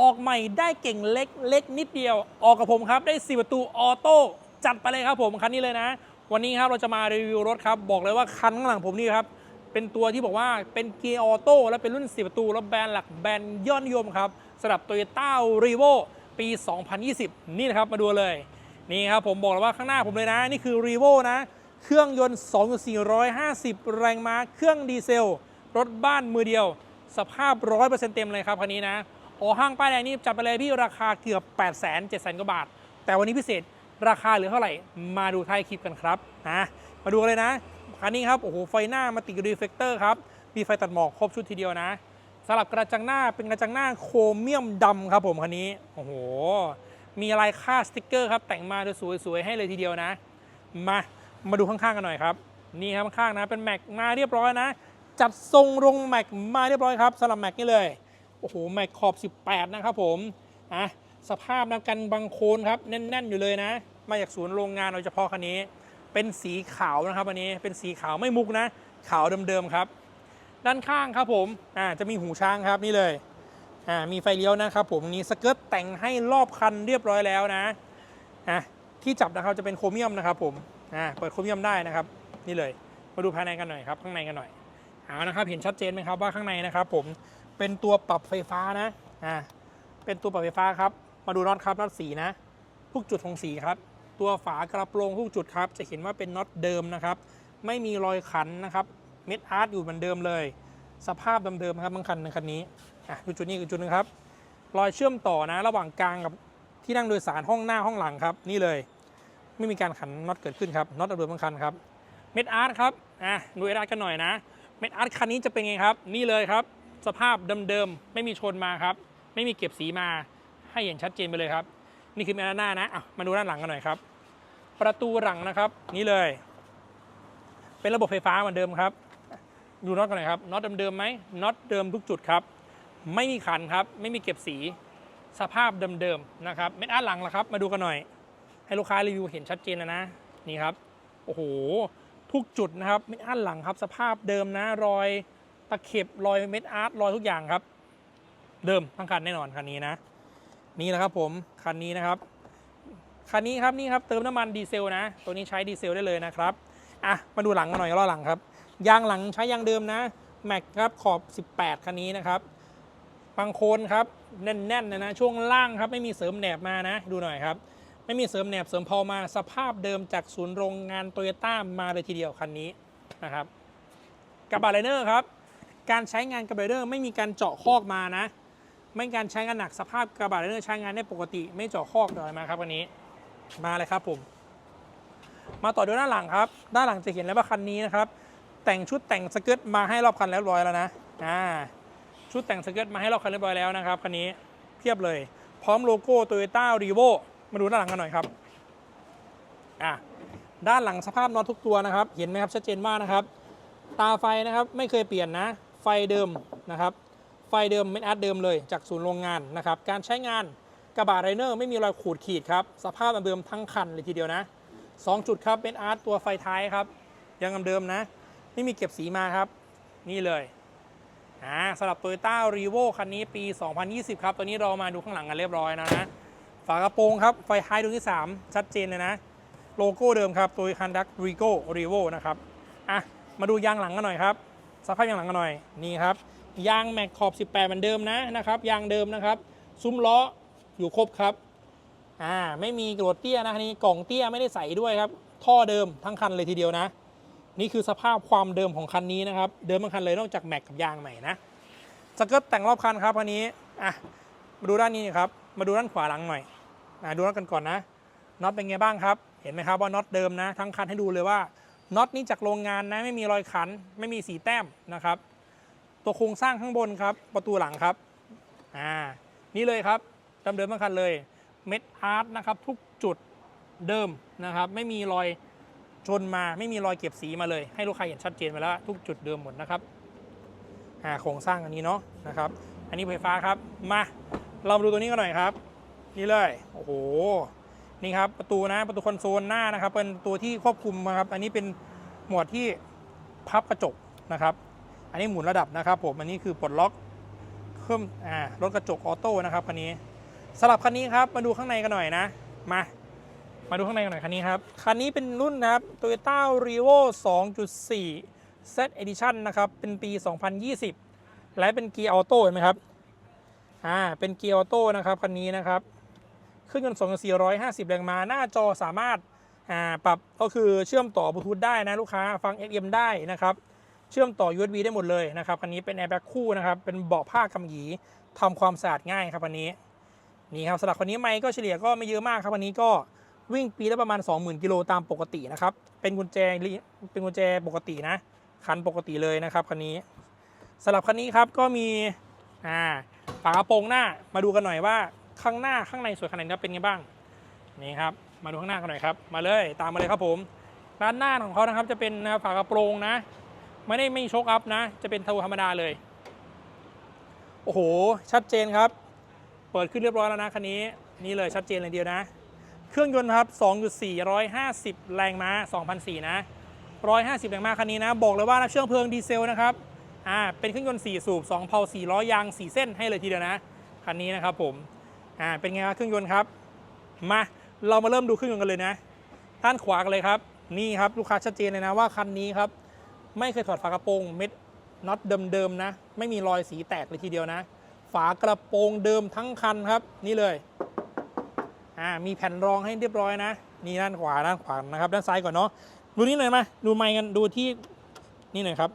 ออกใหม่ได้เก่งเล็กเล็กนิดเดียว ออกกับผมครับ ได้ 4 ประตูออโต้จัดไปเลยครับผมคันนี้เลยนะ วันนี้ครับเราจะมารีวิวรถครับ บอกเลยว่าคันข้างหลังผมนี่ครับ เป็นตัวที่บอกว่าเป็นเกียร์ออโต้และเป็นรุ่น 4 ประตู แล้วแบรนด์หลักแบรนด์ยอดนิยมครับสำหรับ Toyota r e v o ปี 2020 นี่นะครับมาดูเลยนี่ครับผมบอกเลยว่าข้างหน้าผมเลยนะ นี่คือ r e v o นะ เครื่องยนต์ 2.450 แรงม้าเครื่องดีเซล รถบ้านมือเดียว สภาพ 100%เต็มเลยครับคันนี้นะ โอ้ห้างป้ายแดงนี่จัดไปเลยพี่ราคาเกือบ8 0 0 0 0 0 7 0 0 0 0กว่าบาท แต่วันนี้พิเศษราคาเหลือเท่าไหร่ มาดูท้ายคลิปกันครับนะมาดูเลยนะคันนี้ครับโอ้โหไฟหน้ามาติดรีเฟกเตอร์ครับมีไฟตัดหมอกครบชุดทีเดียวนะสลับกระจังหน้าเป็นกระจังหน้าโครเมียมดำครับผมคันนี้โอ้โหมีลายค่าสติกเกอร์ครับแต่งมาโดยสวยๆให้เลยทีเดียวนะ มามาดูข้างๆกันหน่อยครับนี่ครับข้างๆนะเป็นแม็กมาเรียบร้อยนะ จัดทรงลงแม็กมาเรียบร้อยครับสำหรับแม็กนี่เลย โอ้โหแม็กขอบ 18 นะครับผมอะสภาพนะกันบังโคลนครับแน่น ๆ อยู่เลยนะ มาจากศูนย์โรงงานโดยเฉพาะคันนี้ เป็นสีขาวนะครับอันนี้เป็นสีขาวไม่มุกนะ ขาวเดิมๆครับ ด้านข้างครับผมอ่าจะมีหูช้างครับนี่เลยอ่ามีไฟเลี้ยวนะครับผมนี้สเกิร์ตแต่งให้รอบคันเรียบร้อยแล้วนะอะที่จับนะครับจะเป็นโครเมียมนะครับผมอ่าเปิดโครเมียมได้นะครับ นี่เลย มาดูภายในกันหน่อยครับข้างในกันหน่อยเอานะครับเห็นชัดเจนไหมครับว่าข้างในนะครับผม เป็นตัวปรับไฟฟ้านะอ่าเป็นตัวปรับไฟฟ้าครับ มาดูน็อตครับน็อตสีนะทุกจุดของสีครับ ตัวฝากระโปรงทุกจุดครับ จะเห็นว่าเป็นน็อตเดิมนะครับ ไม่มีรอยขันนะครับ เม็ดอาร์ตอยู่เหมือนเดิมเลย สภาพเดิมๆครับบางคันในคันนี้อะดูจุดนี้อีกจุดหนึงครับ รอยเชื่อมต่อนะ ระหว่างกลางกับที่นั่งโดยสารห้องหน้าห้องหลังครับ นี่เลย ไม่มีการขันน็อตเกิดขึ้นครับน็อตเดิมบางคันครับ เม็ดอาร์ตครับอะดูเอาร์ตกันหน่อยนะ เม็ดอาร์ตคันนี้จะเป็นไงครับ นี่เลยครับ สภาพเดิมๆไม่มีชนมาครับ ไม่มีเก็บสีมาให้เห็นชัดเจนไปเลยครับ นี่คือเม็ดอาร์ตหน้านะอะมาดูด้านหลังกันหน่อยครับ ประตูหลังนะครับ นี่เลย เป็นระบบไฟฟ้าเหมือนเดิมครับ ดูน็อตกันหน่อยครับน็อตเดิมๆไหมน็อตเดิมทุกจุดครับ ไม่มีขันครับ ไม่มีเก็บสีสภาพเดิมๆนะครับเม็ดอาร์หลังละครับ มาดูกันหน่อย ให้ลูกค้ารีวิวเห็นชัดเจนนะนะนี่ครับโอ้โหทุกจุดนะครับเม็ดอาร์หลังครับ สภาพเดิมนะรอย ตะเข็บรอยเม็ดอาร์ตรอยทุกอย่างครับ เดิมทั้งคันแน่นอนคันนี้นะ นี่นะครับผมคันนี้นะครับคันนี้ครับนี่ครับเติมน้ำมันดีเซลนะ ตัวนี้ใช้ดีเซลได้เลยนะครับอะมาดูหลังกันหน่อยล้อหลังครับยางหลังใช้ยางเดิมนะแม็กครับขอบ 18 คันนี้นะครับบางโคนครับแน่นๆนะนะช่วงล่างครับไม่มีเสริมแหนบมานะ ดูหน่อยครับ ไม่มีเสริมแหนบเสริมเพอมาสภาพเดิมจากศูนย์โรงงานโตโยต้ามาเลยทีเดียวคันนี้นะครับกระบะไลเนอร์ครับ การใช้งานกระบะเนอร์ไม่มีการเจาะคอกมานะ ไม่มีการใช้งานหนักสภาพกระบะเนอร์ใช้งานได้ปกติ ไม่เจาะคอกเลยมาครับวันนี้มาเลยครับผม มาต่อดูด้านหลังครับ ด้านหลังจะเห็นแล้วว่าคันนี้นะครับ แต่งชุดแต่งสเกิร์ตมาให้รอบคันเรียบร้อยแล้วนะอ่าชุดแต่งสเกิร์ตมาให้รอบคันเรียบร้อยแล้วนะครับคันนี้เพียบเลย พร้อมโลโก้ Toyota r e v o มาดูด้านหลังกันหน่อยครับอ่าด้านหลังสภาพน็อตทุกตัวนะครับ เห็นไหมครับชัดเจนมากนะครับ ตาไฟนะครับไม่เคยเปลี่ยนนะ ฟเดิมนะครับ ไฟเดิมเม็ดอาร์ตเดิมเลยจากศูนย์โรงงานนะครับ การใช้งานกระบะไรเนอร์ไม่มีรอยขูดขีดครับ สภาพเดิมทั้งคันเลยทีเดียวนะสองจุดครับเป็นอาร์ตตัวไฟท้ายครับ ยังเดิมนะ ไม่มีเก็บสีมาครับ นี่เลยอ่าสำหรับ Toyota r e v o คันนี้ปี 2020 ครับตัวนี้เรามาดูข้างหลังกันเรียบร้อยแล้วนะ ฝากระโปรงครับ ไฟท้ายดวงที่ 3 ชัดเจนเลยนะ โลโก้เดิมครับ ตัวคันดักรีโก้รีโวนะครับ อะ มาดูยางหลังกันหน่อยครับ สภาพยางหลังกันหน่อยนี่ครับยางแม็กขอบ 18 เหมือนเดิมนะนะครับยางเดิมนะครับ ซุ้มล้ออยู่ครบครับอ่าไม่มีกรวดเตี้ยนะนนี้กล่องเตี้ยไม่ได้ใส่ด้วยครับ ท่อเดิมทั้งคันเลยทีเดียวนะ นี่คือสภาพความเดิมของคันนี้นะครับ เดิมทั้งคันเลยนอกจากแม็กกับยางใหม่นะสเกิร์ตแต่งรอบคันครับคันนี้อะมาดูด้านนี้ครับมาดูด้านขวาหลังหน่อยอะดูน็อตกันก่อนนะน็อตเป็นไงบ้างครับ เห็นไหมครับว่าน็อตเดิมนะ ทั้งคันให้ดูเลยว่า น็อตนี้จากโรงงานนะไม่มีรอยขัน ไม่มีสีแต้มนะครับ ตัวโครงสร้างข้างบนครับ ประตูหลังครับอ่านี่เลยครับเดิมๆทั้งคันเลยเม็ดอาร์ตนะครับทุกจุดเดิมนะครับ ไม่มีรอยชนมาไม่มีรอยเก็บสีมาเลย ให้ลูกค้าเห็นชัดเจนไปแล้วทุกจุดเดิมหมดนะครับอ่าโครงสร้างอันนี้เนาะนะครับ อันนี้ไฟฟ้าครับมาเรามาดูตัวนี้กันหน่อยครับ นี่เลยโอ้โห นี่ครับประตูนะประตูคอนโซลหน้านะครับ เป็นตัวที่ควบคุมนะครับ อันนี้เป็นหมวดที่พับกระจกนะครับ อันนี้หมุนระดับนะครับผมอันนี้คือปลดล็อกเพิ่มอ่ารถกระจกออโต้นะครับคันนี้สำหรับคันนี้ครับมาดูข้างในกันหน่อยนะมามาดูข้างในกันหน่อยคันนี้ครับคันนี้เป็นรุ่นนะครับ Toyota r e v o 2.4 Z Edition นะครับเป็นปี 2020 และเป็นเกียร์ออโต้เห็นไหมครับอ่าเป็นเกียร์ออโต้นะครับคันนี้นะครับ เครื่องยนต์2,450 แรงม้า หน้าจอสามารถอ่าปรับก็คือเชื่อมต่อบลูทูธได้นะลูกค้าฟัง FM ได้นะครับ เชื่อมต่อ USB ได้หมดเลยนะครับคันนี้เป็นแอร์แบ็กคู่นะครับ เป็นเบาะผ้ากำหยีทำความสะอาดง่ายครับคันนี้ นี่ครับสำหรับคันนี้ไม่ก็เฉลี่ยก็ไม่เยอะมากครับคันนี้ก็วิ่งปีละประมาณ 20,000 กิโลตามปกตินะครับ เป็นกุญแจเป็นกุญแจปกตินะ คันปกติเลยนะครับคันนี้สำหรับคันนี้ครับก็มีอ่าฝากระโปรงหน้ามาดูกันหน่อยว่า ข้างหน้าข้างในสวนขนาดนี้เป็นไงบ้างนี่ครับมาดูข้างหน้ากันหน่อยครับมาเลยตามมาเลยครับผมด้านหน้าของเขานะครับจะเป็นฝากระโปรงนะ ไม่ได้ไม่โชคอัพนะ จะเป็นเทาธรรมดาเลย โอ้โห ชัดเจนครับ เปิดขึ้นเรียบร้อยแล้วนะคันนี้นี่เลยชัดเจนเลยเดียวนะ เครื่องยนต์ครับ 2.4 150 แรงม้า2,004นะ 150 แรงม้าคันนี้นะ บอกเลยว่านะเชื่องเพลิงดีเซลนะครับอ่าเป็นเครื่องยนต์4สูบ2เพา4ล้อยาง4เส้นให้เลยทีเดียวนะคันนี้นะครับผม อ่าเป็นไงครับเครื่องยนต์ครับมาเรามาเริ่มดูเครื่องยนต์กันเลยนะด้านขวากันเลยครับนี่ครับลูกค้าชัดเจนเลยนะว่าคันนี้ครับไม่เคยถอดฝากระโปรงเม็ดน็อตเดิมๆนะ ไม่มีรอยสีแตกเลยทีเดียวนะ ฝากระโปรงเดิมทั้งคันครับ นี่เลยอ่ามีแผ่นรองให้เรียบร้อยนะนี่ด้านขวาด้านขวานะครับ ด้านซ้ายก่อนเนาะดูนี่หน่อยมาดูไมค์กันดูที่นี่หน่อยครับ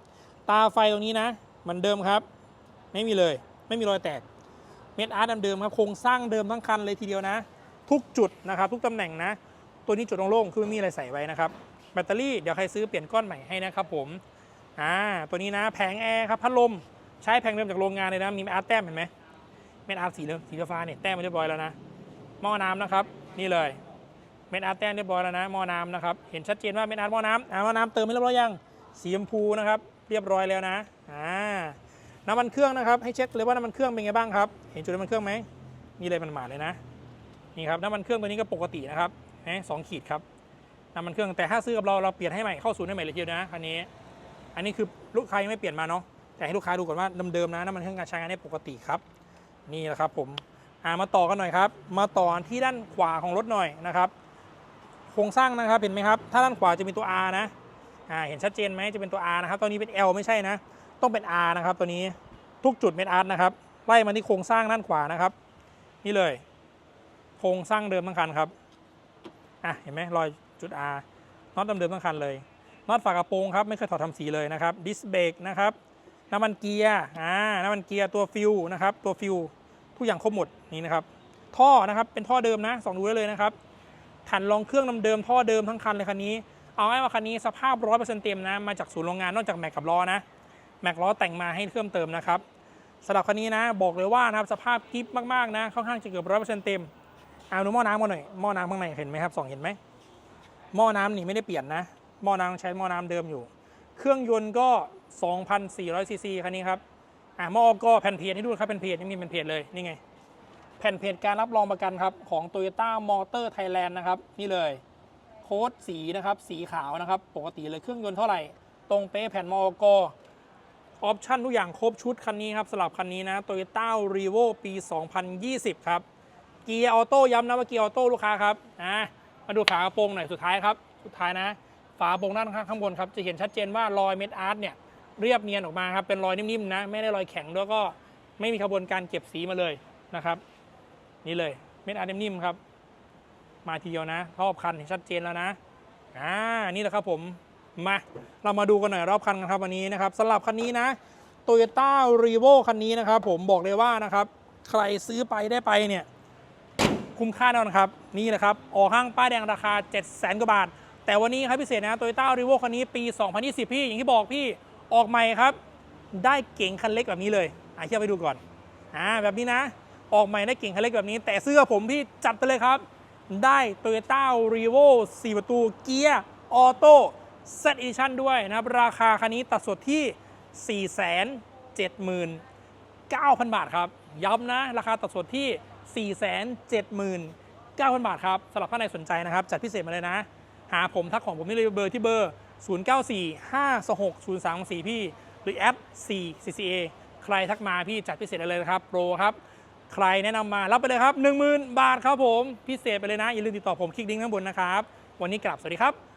ตาไฟตรงนี้นะเหมือนเดิมครับ ไม่มีเลย ไม่มีรอยแตก เม็ดอาร์ตเดิมๆครับโครงสร้างเดิมทั้งคันเลยทีเดียวนะ ทุกจุดนะครับ ทุกตำแหน่งนะ ตัวนี้จุดโล่งๆคือไม่มีอะไรใส่ไว้นะครับ แบตเตอรี่เดี๋ยวใครซื้อเปลี่ยนก้อนใหม่ให้นะครับผมอ่าตัวนี้นะแผงแอร์ครับพัดลมใช้แผงเดิมจากโรงงานเลยนะมีอาร์ตแต้มเห็นไหมเม็ดอาร์สีเหลืองสีฟ้าเนี่ยแต้มมาเรียบร้อยแล้วนะหม้อน้ำนะครับ นี่เลยเม็ดอาร์ตแต้มเรียบร้อยแล้วนะหม้อน้ำนะครับเห็นชัดเจนว่าเม็ดอาร์ตหม้อน้ำอ่าหม้อน้ำเติมไม่เรียบร้อยยังสีชมพูนะครับ เรียบร้อยแล้วนะอ่า น้ำมันเครื่องนะครับให้เช็คเลยว่าน้ำมันเครื่องเป็นไงบ้างครับ เห็นจุดน้ำมันเครื่องไหมนี่เลยมันหมาดเลยนะนี่ครับน้ำมันเครื่องตัวนี้ก็ปกตินะครับแหมสองขีดครับน้ำมันเครื่องแต่ถ้าซื้อกับเราเราเปลี่ยนให้ใหม่เข้าศูนย์ให้ใหม่เลยทีเดียวนะคันนี้ อันนี้คือลูกค้ายังไม่เปลี่ยนมาเนาะแต่ให้ลูกค้าดูก่อนว่าเดิมๆนะน้ำมันเครื่องการใช้งานได้ปกติครับ นี่แหละครับผมอ่ามาต่อกันหน่อยครับ มาต่อที่ด้านขวาของรถหน่อยนะครับ โครงสร้างนะครับเห็นไหมครับ ถ้าด้านขวาจะมีตัว R นะอ่าเห็นชัดเจนไหมจะเป็นตัว R นะครับตัวนี้เป็น L ไม่ใช่นะ ต้องเป็น R นะครับตัวนี้ทุกจุดเม็ดอาร์ตนะครับไล่มาที่โครงสร้างด้านขวานะครับ นี่เลย โครงสร้างเดิมทั้งคันครับอะเห็นไหมรอยจุด R น็อตเดิมทั้งคันเลยน็อตฝากระโปรงครับไม่เคยถอดทำสีเลยนะครับดิสเบรกนะครับน้ำมันเกียร์อ่าน้ำมันเกียร์ตัวฟิวนะครับตัวฟิวทุกอย่างครบหมดนี่นะครับ ท่อนะครับเป็นท่อเดิมนะสองดูได้เลยนะครับแผ่นรองเครื่องเดิมท่อเดิมทั้งคันเลยคันนี้เอาง่ายว่าคันนี้สภาพ100%เต็มนะมาจากศูนย์โรงงานนอกจากแม็กกับล้อนะ แม็กล้อแต่งมาให้เพิ่มเติมนะครับสำหรับคันนี้นะบอกเลยว่านะครับสภาพกิฟมากๆนะค่อนข้างจะเกือบร้อยเปอร์เซ็นต์เต็มเอาดูหม้อน้ำมาหน่อยหม้อน้ำข้างในเห็นไหมครับสองเห็นไหมหม้อน้ำนี่ไม่ได้เปลี่ยนนะหม้อน้ำใช้หม้อน้ำเดิมอยู่ เครื่องยนต์ก็ 2,400ซีซีคันนี้ครับอ่าหม้อก็แผ่นเพจให้ดูครับแผ่นเพจยังมีแผ่นเพจเลยนี่ไงแผ่นเพจการรับรองประกันครับของ Toyota Motor Thailand นะครับนี่เลยโค้ดสีนะครับสีขาวนะครับปกติเลยเครื่องยนต์เท่าไหร่ ตรงเป๊ะแผ่นมอก ออปชั่นทุกอย่างครบชุดคันนี้ครับสำหรับคันนี้นะ Toyota r e v o ปี 2020 ครับ เกียร์ออโต้ย้ำนะว่าเกียร์ออโต้ลูกค้าครับอะมาดูฝากระโปรงหน่อยสุดท้ายครับ สุดท้ายนะ ฝากระโปรงด้านข้างข้างบนครับจะเห็นชัดเจนว่ารอยเม็ดอาร์ตเนี่ยเรียบเนียนออกมาครับเป็นรอยนิ่มๆนะ ไม่ได้รอยแข็งแล้วก็ไม่มีขบวนการเก็บสีมาเลยนะครับ นี่เลยเม็ดอาร์ตนิ่มๆครับ มาทีเดียวนะรอบคันเห็นชัดเจนแล้วนะอ่านี่แหละครับผม มาเรามาดูกันหน่อยรอบคันกันครับวันนี้นะครับสำหรับคันนี้นะ Toyota r e v o คันนี้นะครับ ผมบอกเลยว่านะครับ ใครซื้อไปได้ไปเนี่ย คุ้มค่าแน่นอนครับ นี่แหละครับ ออกห้างป้ายแดงราคา 7 0 0 0 0 0กว่าบาท แต่วันนี้ครับพิเศษนะ Toyota r e v o คันนี้ปี 2020 พี่ อย่างที่บอกพี่ออกใหม่ครับ ได้เก่งคันเล็กแบบนี้เลยอะเทียบไปดูก่อนอ่าแบบนี้นะ ออกใหม่ได้เก่งคันเล็กแบบนี้ แต่เสื้อผมพี่จัดไปเลยครับ ได้ Toyota r e v o 4ประตูเกียร์ออโต้ Z Edition ด้วยนะครับ ราคาคันนี้ตัดสดที่ 479,000 บาทครับ ย้ำนะ ราคาตัดสดที่ 479,000 บาทครับสำหรับท่านใดสนใจนะครับ จัดพิเศษมาเลยนะ หาผมทักของผมนี่เลยเบอร์ที่เบอร์ 0945260324 พี่ หรือแอป 4CCA ใครทักมาพี่จัดพิเศษเลยนะครับ โปรครับใครแนะนำมารับไปเลยครับ 10,000 บาทครับผม พิเศษไปเลยนะ อย่าลืมติดต่อผมคลิกลิงก์ข้างบนนะครับ วันนี้กลับสวัสดีครับ